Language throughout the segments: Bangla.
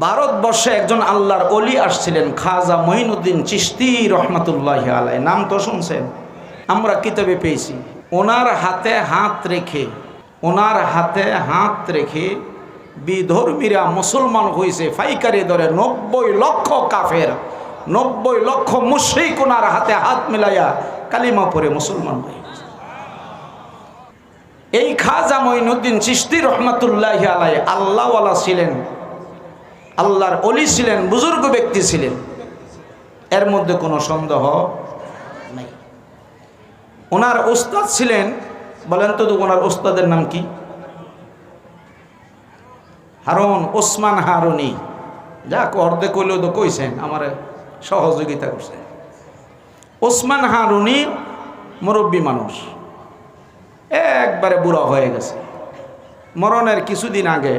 ভারতবর্ষে একজন আল্লাহর অলি আসছিলেন, খাজা মঈনুদ্দিন চিস্তি রহমতুল্লাহ আলাই নাম তো শুনছেন? আমরা কিতাবে পেয়েছি। ওনার হাতে হাত রেখে, ওনার হাতে হাত রেখে বিধর্মীরা মুসলমান হয়েছে ফাইকারি দরে নব্বই লক্ষ কাফের, নব্বই লক্ষ মুশ্রিক ওনার হাতে হাত মিলাইয়া কালিমা পরে মুসলমান হয়ে এই খাজা মঈনুদ্দিন চিস্তি রহমতুল্লাহ আলাই আল্লাহওয়ালা ছিলেন। আল্লাহর অলি ছিলেন, বুজুর্গ ব্যক্তি ছিলেন। এর মধ্যে কোনো সন্দেহ নাই। ওনার ওস্তাদ ছিলেন, বলেন তো ওনার ওস্তাদের নাম কি? হারুন ওসমান হারুনি। যাক, অর্ধেক কইলেও তো কইছেন, আমার সহযোগিতা করছে ওসমান হারুনি মুরব্বী মানুষ। একবারে বুড়া হয়ে গেছে। মরণের কিছুদিন আগে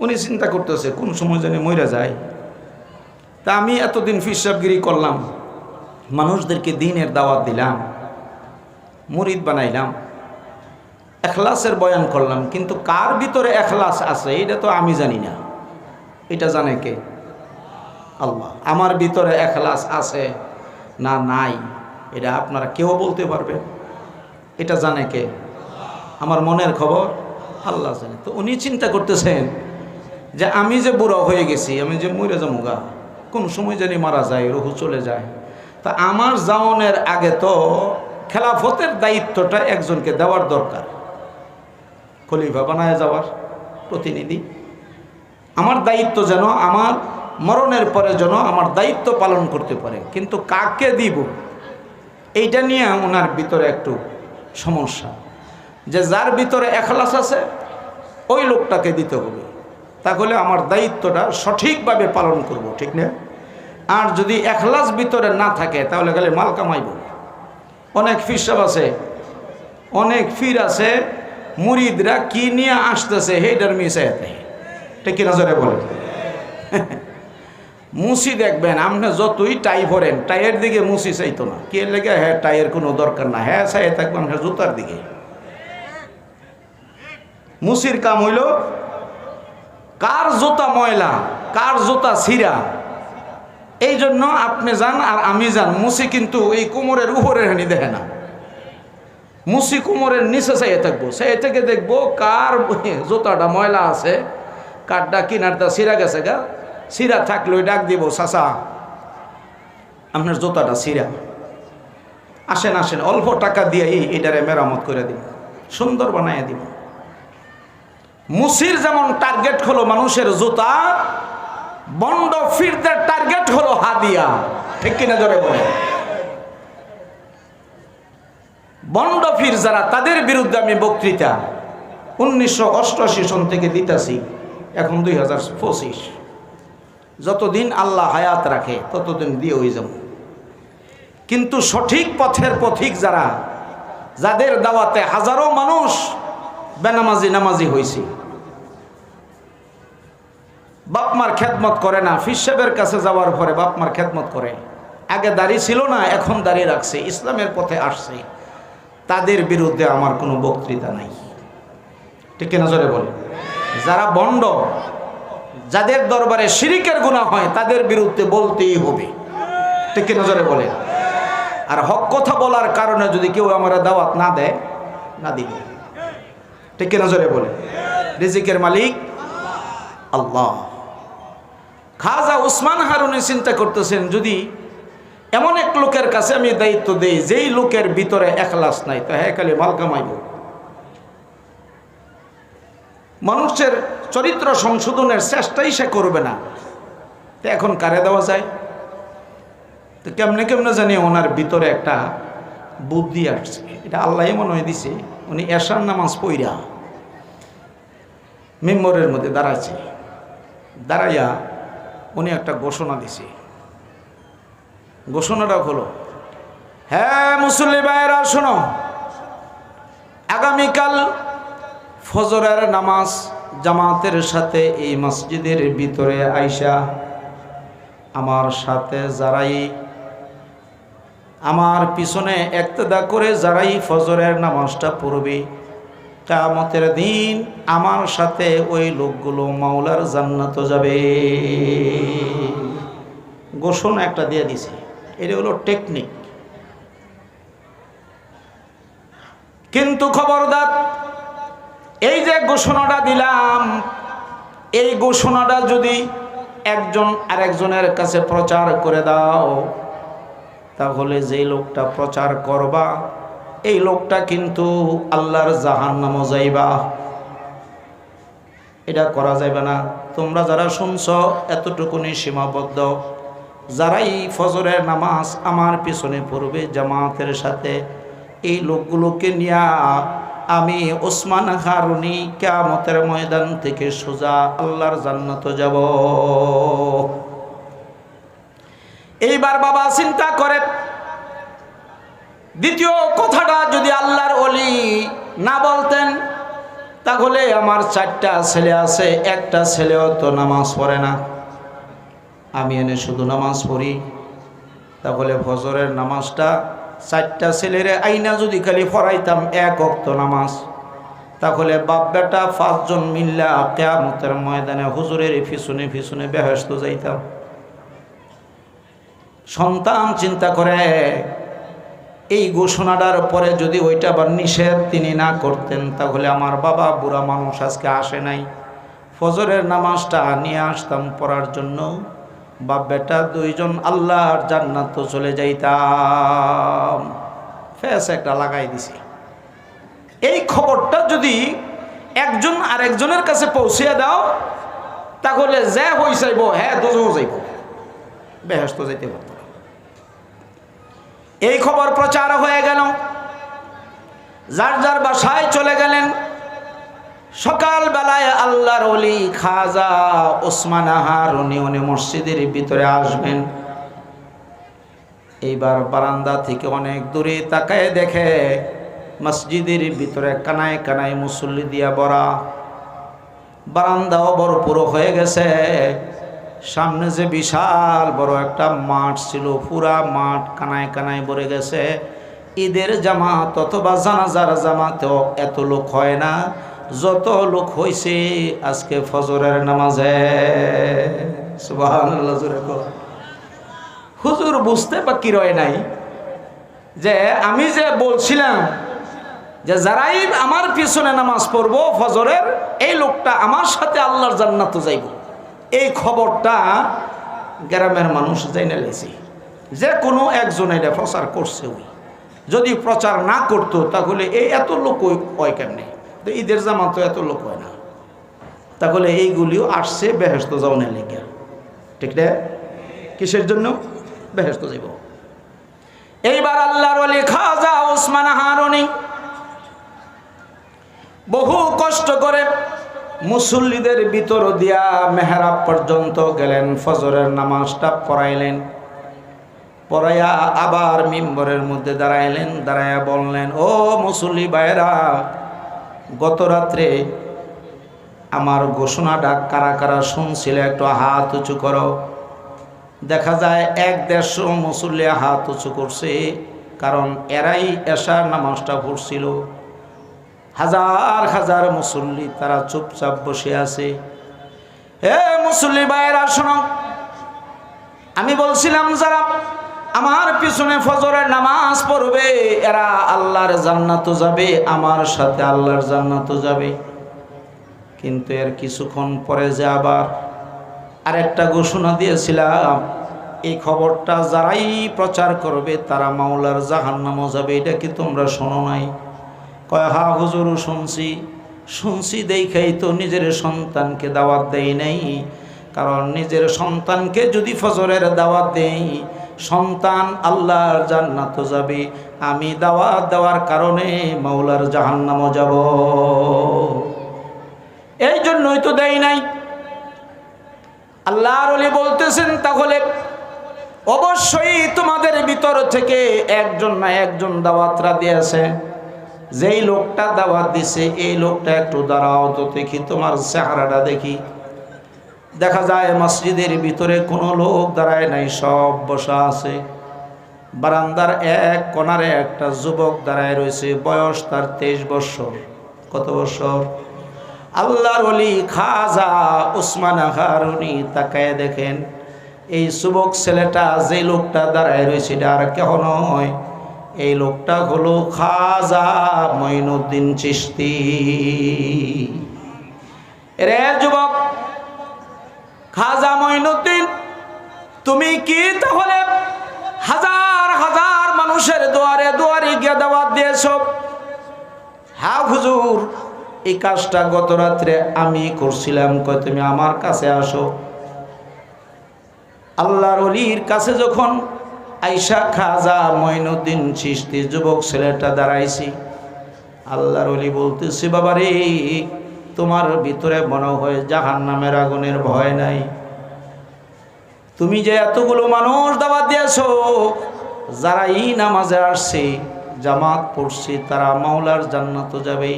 উনি চিন্তা করতেছে, কোন সময় জানি মরে যায়। তা আমি এতদিন ফিসাবগিরি করলাম, মানুষদেরকে দিনের দাওয়াত দিলাম, মুরিদ বানাইলাম, এখলাসের বয়ান করলাম, কিন্তু কার ভিতরে এখলাস আছে, এটা তো আমি জানি না। এটা জানে কে? আল্লাহ। আমার ভিতরে এখলাস আছে না নাই, এটা আপনারা কেউ বলতে পারবে? এটা জানে কে? আমার মনের খবর আল্লাহ জানে। তো উনি চিন্তা করতেছেন যে আমি যে বুড়ো হয়ে গেছি, আমি যে মরে যাব গা কোন সময় জানি মারা যায়, রহু চলে যায়। তা আমার জাওনের আগে তো খেলাফতের দায়িত্বটা একজনকে দেওয়ার দরকার। খলিফা বানায় যাওয়ার প্রতিনিধি। আমার দায়িত্ব যেন আমার মরণের পরে যেন আমার দায়িত্ব পালন করতে পারে। কিন্তু কাকে দিব? এইটা নিয়ে ওনার ভিতরে একটু সমস্যা। যে যার ভিতরে এখলাস আছে, ওই লোকটাকে দিতে হবে। তাহলে আমার দায়িত্বটা সঠিকভাবে পালন করব, ঠিক না? আর যদি এখলাস ভিতরে না থাকে, তাহলে গেলে মাল কামাইব অনেক ফিরসাব আছে, অনেক ফির আছে, মুরিদরা কি নিয়ে আসতেছে হেডার মিশে ঠিক কিনা জোরে বলে মুসি দেখবেন আপনি যতই টাই ভরেন, টাইয়ের দিকে মুসি চাইতো না। কে লেগে হ্যাঁ টাইয়ের কোনো দরকার না। হ্যাঁ চাই থাকবেন হ্যাঁ জুতার দিকে। মুসির কাম হইল কার জোতা ময়লা, কার জোতা ছিঁড়া এই জন্য আপনি যান আর আমি যান। মুসি কিন্তু এই কোমরের উপরের হানি দেখে না। মুসি কোমরের নিচে চাইয়ে থাকব। সেই থেকে দেখব কার জুতাটা ময়লা আছে, কারটা কিনারটা ছিঁড়া গেছে গা। ছিঁড়া থাকলে ওই ডাক দিব, চাচা, আপনার জোতাটা ছিঁড়া আসেন আসেন, অল্প টাকা দিয়ে এই এটারে মেরামত করে দিব সুন্দর বানাইয়া দিব মুসির যেমন টার্গেট হলো মানুষের জুতা, বন্ড ফিরদের টার্গেট হলো হাদিয়া। ঠিক কিনা ধরে বলে বন্ড ফির যারা, তাদের বিরুদ্ধে আমি বক্তৃতা। উনিশশো অষ্টআশি সন থেকে দিতেছি, এখন দুই হাজার পঁচিশ। যতদিন আল্লাহ হায়াত রাখে, ততদিন দিয়ে হয়ে যাব। কিন্তু সঠিক পথের পথিক যারা, যাদের দাওয়াতে হাজারো মানুষ বেনামাজি নামাজি হয়েছে বাপমার খেদমত করে না ফিসাবের কাছে যাওয়ার পরে বাপমার খেদমত করে। আগে দাঁড়িয়ে ছিল না, এখন দাঁড়িয়ে রাখছে, ইসলামের পথে আসছে। তাদের বিরুদ্ধে আমার কোনো বক্তৃতা নাই। ঠিক নজরে বলে যারা বন্ড, যাদের দরবারে শিরিকের গুণা হয়, তাদের বিরুদ্ধে বলতেই হবে। ঠিক নজরে বলে আর হক কথা বলার কারণে যদি কেউ আমার দাওয়াত না দেয়, না দিবে। ঠিক নজরে বলে রিজিকের মালিক আল্লাহ। খাজা উসমান হারুনি চিন্তা করতেছেন, যদি এমন এক লোকের কাছে আমি দায়িত্ব দেই, যেই লোকের ভিতরে একলাস নাই, তো হ্যাঁ খালি মাল কামাইব। মানুষের চরিত্র সংশোধনের চেষ্টাই সে করবে না। তো এখন কারে দেওয়া যায়? তো কেমনে কেমনে জানি ওনার ভিতরে একটা বুদ্ধি আসছে। এটা আল্লাহ মনে হয় দিছে, উনি এশার নামাজ পইরা মেম্বরের মধ্যে দাঁড়াচ্ছে দাঁড়াইয়া উনি একটা ঘোষণা দিছে। ঘোষণাটা হলো হ্যাঁ মুসল্লি ভাইয়েরা, শোনো, আগামীকাল ফজরের নামাজ জামাতের সাথে এই মসজিদের ভিতরে আইসা আমার সাথে যারাই, আমার পিছনে একতেদা করে যারাই ফজরের নামাজটা পড়বে কামতের দিন আমার সাথে ওই লোকগুলো মাওলার জান্নাত যাবে। ঘোষণা একটা দিয়ে দিছে। এটা হলো টেকনিক। কিন্তু খবরদার, এই যে ঘোষণাটা দিলাম, এই ঘোষণাটা যদি একজন আরেকজনের কাছে প্রচার করে দাও, তাহলে যে লোকটা প্রচার করবা এই লোকটা কিন্তু আল্লাহর জাহান নামও যাইবা। এটা করা যাবে না। তোমরা যারা শুনছ, এতটুকুনি সীমাবদ্ধ। যারাই ফজরের নামাজ আমার পিছনে পড়বে জামাতের সাথে, এই লোকগুলোকে নিয়ে আমি ওসমান হারুনি কেয়ামতের ময়দান থেকে সোজা আল্লাহর জান্নাত যাব। এইবার বাবা চিন্তা করে দ্বিতীয় কথাটা যদি আল্লাহর অলি না বলতেন, তাহলে আমার চারটা ছেলে আছে, একটা ছেলেও তো নামাজ পড়ে না। আমি এনে শুধু নামাজ পড়ি। তাহলে ফজরের নামাজটা চারটা ছেলেরে আইনা যদি খালি পড়াইতাম এক অক্ত নামাজ। তাহলে বাপ বেটা পাঁচজন মিল্লা কেয়ামতের ময়দানে হুজুরের পিছনে পিছনে বেহস্ত যাইতাম। সন্তান চিন্তা করে এই ঘোষণাটার পরে যদি ওইটা আবার নিষেধ তিনি না করতেন, তাহলে আমার বাবা বুড়া মানুষ আজকে আসে নাই। ফজরের নামাজটা নিয়ে আসতাম পড়ার জন্য। বাপ বেটা দুইজন আল্লাহর জান্নাত চলে যাইতাম। ফেস একটা লাগাই দিছি। এই খবরটা যদি একজন আরেকজনের কাছে পৌঁছিয়ে দাও, তাহলে যে হই চাইব হ্যাঁ দুজও যাইব বেহস্ত যাইতে পারত। এই খবর প্রচার হয়ে গেল। যার যার বাসায় চলে গেলেন। সকাল বেলায় আল্লাহর অলি খাজা ওসমান আহার উনি উনি মসজিদের ভিতরে আসবেন। এইবার বারান্দা থেকে অনেক দূরে তাকায় দেখে মসজিদের ভিতরে কানায় কানায় মুসল্লি দিয়া বড়া বারান্দাও বড় পুরো হয়ে গেছে। সামনে যে বিশাল বড় একটা মাঠ ছিল, পুরা মাঠ কানায় কানায় ভরে গেছে। ঈদের জামাত অথবা জানাজার জামাতেও এত লোক হয় না। যত লোক হয়েছে আজকে ফজরের নামাজে। হুজুর বুঝতে বাকি রয় নাই? যে আমি যে বলছিলাম যে যারাই আমার পিছনে নামাজ পড়ব, ফজরের এই লোকটা আমার সাথে আল্লাহর জান্নাত যাইব। এই খবরটা গ্রামের মানুষ জাইনে লেছি। যে কোনো একজন এটা প্রচার করছে ওই। যদি প্রচার না করতো, তাহলে এই এত লোক হয় কেমনে? তো ঈদের জামা তো এত লোক হয় না। তাহলে এইগুলিও আসছে বেহেস্ত যাওয়ানের লেগে। ঠিক না? কিসের জন্য? বেহেস্ত যাইব। এইবার আল্লাহর ওলি খাজা ওসমান হারুনি বহু কষ্ট করে মুসল্লিদের ভিতর দিয়া মেহরাব পর্যন্ত গেলেন, ফজরের নামাজটা পড়াইলেন। পড়াইয়া আবার মিম্বরের মধ্যে দাঁড়াইলেন, দাঁড়াইয়া বললেন, ও মুসল্লি ভাইরা গত রাত্রে আমার ঘোষণাটা কারা কারা শুনছিল একটু হাত উঁচু করো। দেখা যায় এক দেড়শো মুসল্লি হাত উঁচু করছে, কারণ এরাই এশার নামাজটা পড়ছিল। হাজার হাজার মুসল্লি তারা চুপচাপ বসে আছে। হে মুসল্লি ভাইয়েরা, শোনো, আমি বলছিলাম যারা আমার পিছনে ফজরের নামাজ পড়বে, এরা আল্লাহর জান্নাত যাবে, আমার সাথে আল্লাহর জান্নাত যাবে। কিন্তু এর কিছুক্ষণ পরে যে আবার আরেকটা ঘোষণা দিয়েছিলাম, এই খবরটা যারাই প্রচার করবে, তারা মাওলার জাহান্নামও যাবে, এটা কি তোমরা শোনো নাই? কয়, হা হুজুরও শুনছি। শুনছি দেখাই তো নিজের সন্তানকে দাওয়াত দেই নাই। কারণ নিজের সন্তানকে যদি ফজরের দাওয়াত দেই, সন্তান আল্লাহর জান্নাত যাবে। আমি দাওয়াত দেওয়ার কারণে মাওলার জাহান্নামও যাব। এই জন্যই তো দেয় নাই। আল্লাহর ওলি বলতেছেন, তাহলে অবশ্যই তোমাদের ভিতর থেকে একজন না একজন দাওয়াতরা দিয়েছে। যেই লোকটা দাওয়াত দিছে, এই লোকটা একটু দাঁড়াও তো দেখি তোমার চেহারাটা দেখি। দেখা যায় মসজিদের ভিতরে কোনো লোক দাঁড়ায় নাই, সব বসা আছে। বারান্দার এক কোনারে একটা যুবক দাঁড়ায় রয়েছে, বয়স তার তেইশ বছর কত বছর আল্লাহর অলি খাজা উসমান হারুনি তাকায় দেখেন, এই যুবক ছেলেটা যে লোকটা দাঁড়ায় রয়েছে, এটা আর কেহ নয়। এই লোকটা হলো খাজা মঈনুদ্দিন চিস্তি রে যুবক, খাজা মঈনুদ্দিন, তুমি কি তাহলে হাজার হাজার মানুষের দুয়ারে দুয়ারে গিয়ে দাওয়াত দিয়েছ? হ্যাঁ হুজুর, এই কাজটা গত রাত্রে আমি করছিলাম কয় তুমি আমার কাছে আসো। আল্লাহর অলির কাছে যখন আইসা খাজা মঈনুদ্দিন চিস্তি যুবক ছেলেটা দাঁড়াইছি। আল্লাহর অলি বলতেছি, বাবা রে, তোমার ভিতরে মনে হয় জাহান নামের আগুনের ভয় নাই। তুমি যে এতগুলো মানুষ দাওয়াত দিয়েছ যারা এই নামাজে আসছে, জামাত পড়ছে, তারা মাওলার জান্নাত যাবে।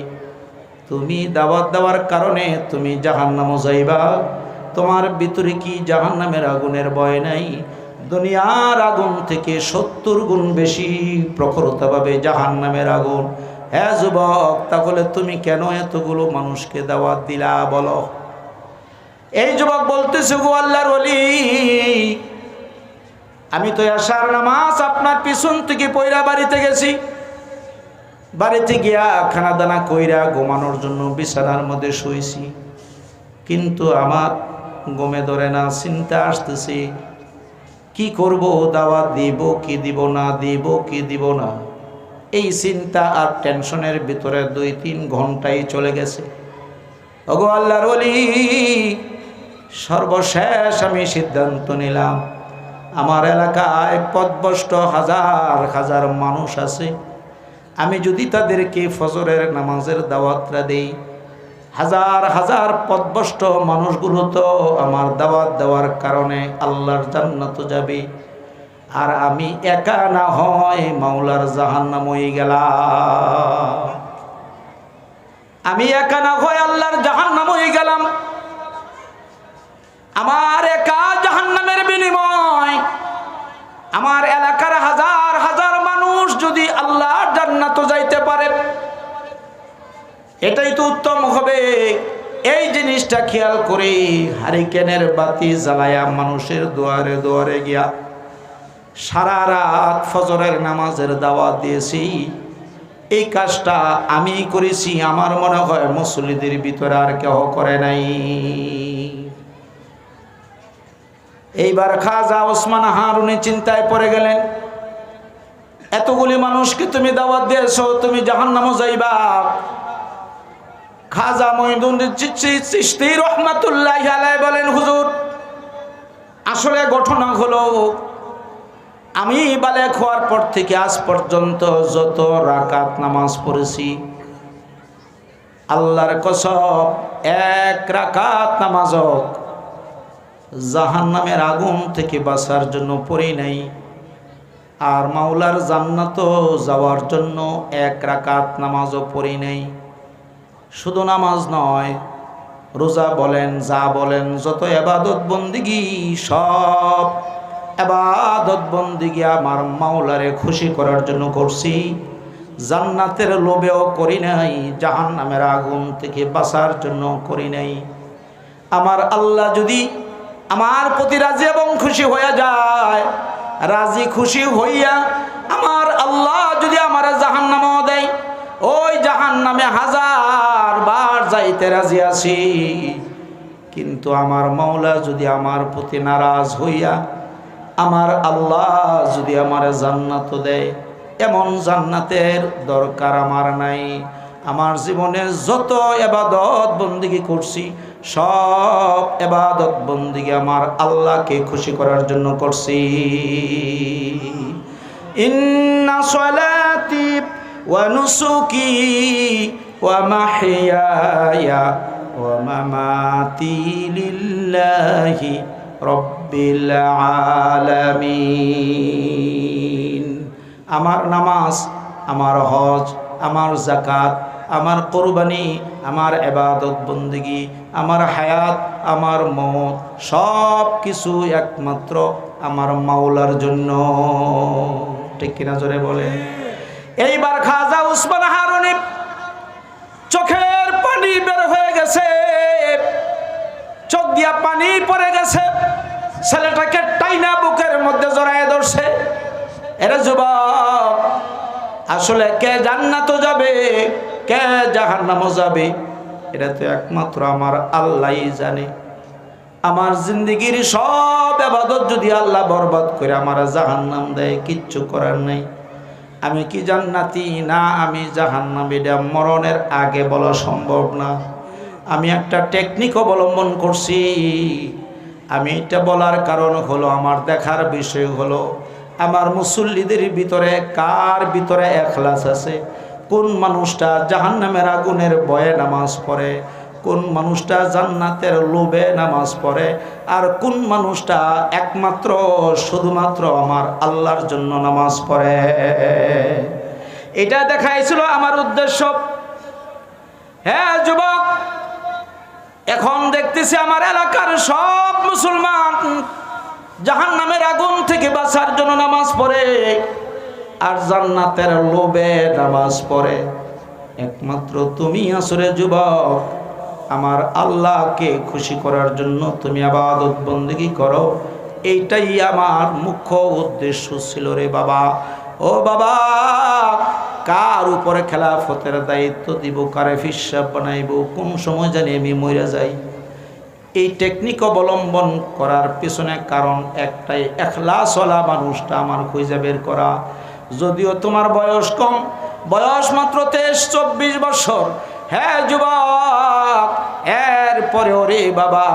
তুমি দাওয়াত দেওয়ার কারণে তুমি জাহান্নামও যাইবা। তোমার ভিতরে কি জাহান্নামের আগুনের ভয় নাই? দুনিয়ার আগুন থেকে সত্তর গুণ বেশি প্রখরতা পাবে জাহান্নামের আগুন। হ্যাঁ যুবক, তাহলে তুমি কেন এতগুলো মানুষকে দাওয়াত দিলা বলো? এই যুবক বলতেছে, গো আল্লাহর অলি আমি তো আসার নামাজ আপনার পিছন থেকে পয়রা বাড়িতে গেছি। বাড়িতে গিয়া খানা দানা কইরা ঘুমানোর জন্য বিছানার মধ্যে শুয়েছি কিন্তু আমার গমে ধরে না, চিন্তা আসতেছে কি করব, দাওয়াত দিব, কি দিব না দিব, কি দিব না? এই চিন্তা আর টেনশনের ভিতরে দুই তিন ঘন্টাই চলে গেছে। ওগো আল্লাহর অলি সর্বশেষ আমি সিদ্ধান্ত নিলাম। আমার এলাকায় পদভষ্ট হাজার হাজার মানুষ আছে। আমি যদি তাদেরকে ফজরের নামাজের দাওয়াতটা দেই হাজার হাজার পদভষ্ট মানুষগুলো তো আমার দাওয়াত দেওয়ার কারণে আল্লাহর জান্নাত যাবে। আর আমি একা না হয় মাওলার জাহান্নাম হয়ে গেলাম। আমি একা না হয় আল্লাহর জাহান্নাম হয়ে গেলাম। আমার একা জাহান্নামের বিনিময়। আমার এলাকার হাজার হাজার মানুষ যদি আল্লাহর জান্নাত যাইতে পারে এটাই তো উত্তম হবে। এই জিনিসটা খেয়াল করে হারিকেনের বাতি জ্বালায়া মানুষের দুয়ারে দুয়ারে গিয়া সারা রাত ফজরের নামাজের দাওয়াত দিয়েছি। এই কাজটা আমি করেছি, আমার মনে হয় মুসলিদের ভিতরে আর কেহ করে নাই। এইবার খাজা ওসমান হারুনি চিন্তায় পড়ে গেলেন, এতগুলি মানুষকে তুমি দাওয়াত দিয়েছ, তুমি জাহান্নামও যাইবা খাজা মহিদুন চিস্তি রহমাতুল্লাহ বলেন, হুজুর, আসলে ঘটনা হলো, আমি বালে খোয়ার পর থেকে আজ পর্যন্ত যত রাকাত নামাজ পড়েছি, আল্লাহর কসব এক রাকাত নামাজ জাহান নামের আগুন থেকে বাঁচার জন্য পড়ি নাই, আর মাওলার জান্নাত যাওয়ার জন্য এক রাকাত নামাজও পড়ি নাই। শুধু নামাজ নয়, রোজা বলেন, যা বলেন, যত এবাদত বন্দিগি সব এবাদত বন্দিগি আমার মাওলারে খুশি করার জন্য করছি। জান্নাতের লোভেও করি নাই জাহান নামের আগুন থেকে বাঁচার জন্য করি নাই। আমার আল্লাহ যদি আমার প্রতি রাজি এবং খুশি হইয়া যায়, রাজি খুশি হইয়া আমার আল্লাহ যদি আমার জাহান নামও দেয়, ওই জাহান নামে হাজার যাইতে রাজি আছি। কিন্তু আমার মাওলা যদি আমার প্রতি নারাজ হইয়া, আমার আল্লাহ যদি আমার জান্নাত দেয়, এমন জান্নাতের দরকার আমার নাই। আমার জীবনে যত এবাদত বন্দিগি করছি, সব এবাদত বন্দিগি আমার আল্লাহকে খুশি করার জন্য করছি। ইন্না সলাতি ওয়া নুসুকি ওয়া মামাতি লিল্লাহি রব্বিল আলামিন। আমার নামাজ, আমার হজ, আমার জাকাত আমার কোরবানি, আমার এবাদত বন্দিগি, আমার হায়াত, আমার মত, সব কিছু একমাত্র আমার মাওলার জন্য। ঠিক কিনা জোরে বলে এইবার খাজা উসমান হারুনি চোখে হয়ে গেছে। চোখ দিয়া পানি পড়ে গেছে। ছেলেটাকে টাইনা বুকের মধ্যে জড়ায় ধরছে। এরা যুবক, আসলে কে জান্নাত যাবে, কে জাহান্নামও যাবে? এটা তো একমাত্র আমার আল্লাহই জানে। আমার জিন্দগির সব আবাদত যদি আল্লাহ বরবাদ করে, আমার জাহান্নাম দেয়, কিচ্ছু করার নেই। আমি কি জান্নাতি? না, আমি জাহান্নাম। এটা মরণের আগে বলা সম্ভব না। আমি একটা টেকনিক অবলম্বন করছি। আমি এটা বলার কারণ হলো, আমার দেখার বিষয় হলো, আমার মুসল্লিদের ভিতরে কার ভিতরে এখলাস আছে? কোন মানুষটা জাহান্নামের আগুনের বয়ে নামাজ পড়ে? কোন মানুষটা জান্নাতের লোভে নামাজ পড়ে আর কোন মানুষটা একমাত্র, শুধুমাত্র আমার আল্লাহর জন্য নামাজ পড়ে। এটা দেখাইছিল আমার উদ্দেশ্য। হ্যাঁ যুবক, এখন দেখতেছি আমার এলাকার সব মুসলমান জাহান নামের আগুন থেকে বাঁচার জন্য নামাজ পড়ে আর জান্নাতের লোভে নামাজ পড়ে। একমাত্র তুমি আসরে যুবক। আমার আল্লাহকে খুশি করার জন্য তুমি আবাদত বন্দিগি করো। এইটাই আমার মুখ্য উদ্দেশ্য ছিল রে বাবা। ও বাবা, কার উপরে খেলাফতের দায়িত্ব দিব, কারে ফিসাব বানাইব, কোন সময় জানি আমি মরে যাই। এই টেকনিক অবলম্বন করার পিছনে কারণ একটাই, এখলাসওয়ালা মানুষটা আমার খুঁজে বের করা। যদিও তোমার বয়স কম, বয়স মাত্র তেইশ, চব্বিশ বছর হ্যাঁ যুবক এরপরে ওরে বাবা,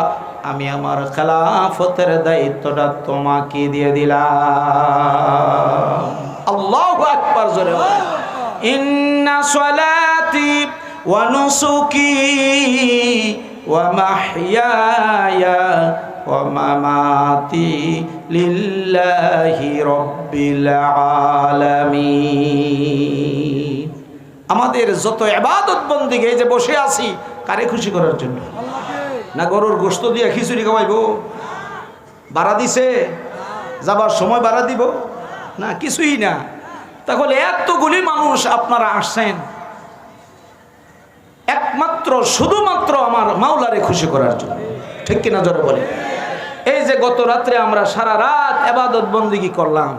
আমি আমার খেলাফতের দায়িত্বটা তোমাকে দিয়ে দিলাম আল্লাহ আকবার জোরে। ইন্না সলাতি ওয়া নুসুকি ওয়া মাহইয়ায়া ওয়া মামাতি লিল্লাহি রাব্বিল আলামিন আমাদের যত ইবাদত বন্দিগে যে বসে আছি, কারে খুশি করার জন্য? না গরুর গোস্ত দিয়ে খিচুড়ি খাওয়াইবো? বাড়া দিছে, যাবার সময় বাড়া দিব? না, কিছুই না। তাহলে এতগুলি মানুষ আপনারা আসছেন, একমাত্র, শুধুমাত্র আমার মাওলারে খুশি করার জন্য। ঠিক কিনা জোরে বলে এই যে গত রাত্রে আমরা সারা রাত এবাদত বন্দিগি করলাম?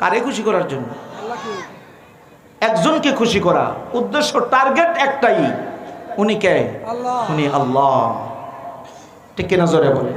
কারে খুশি করার জন্য? একজনকে খুশি করা। উদ্দেশ্য টার্গেট একটাই। উনি কে? উনি আল্লাহ। ঠিক কিনা জোরে বলে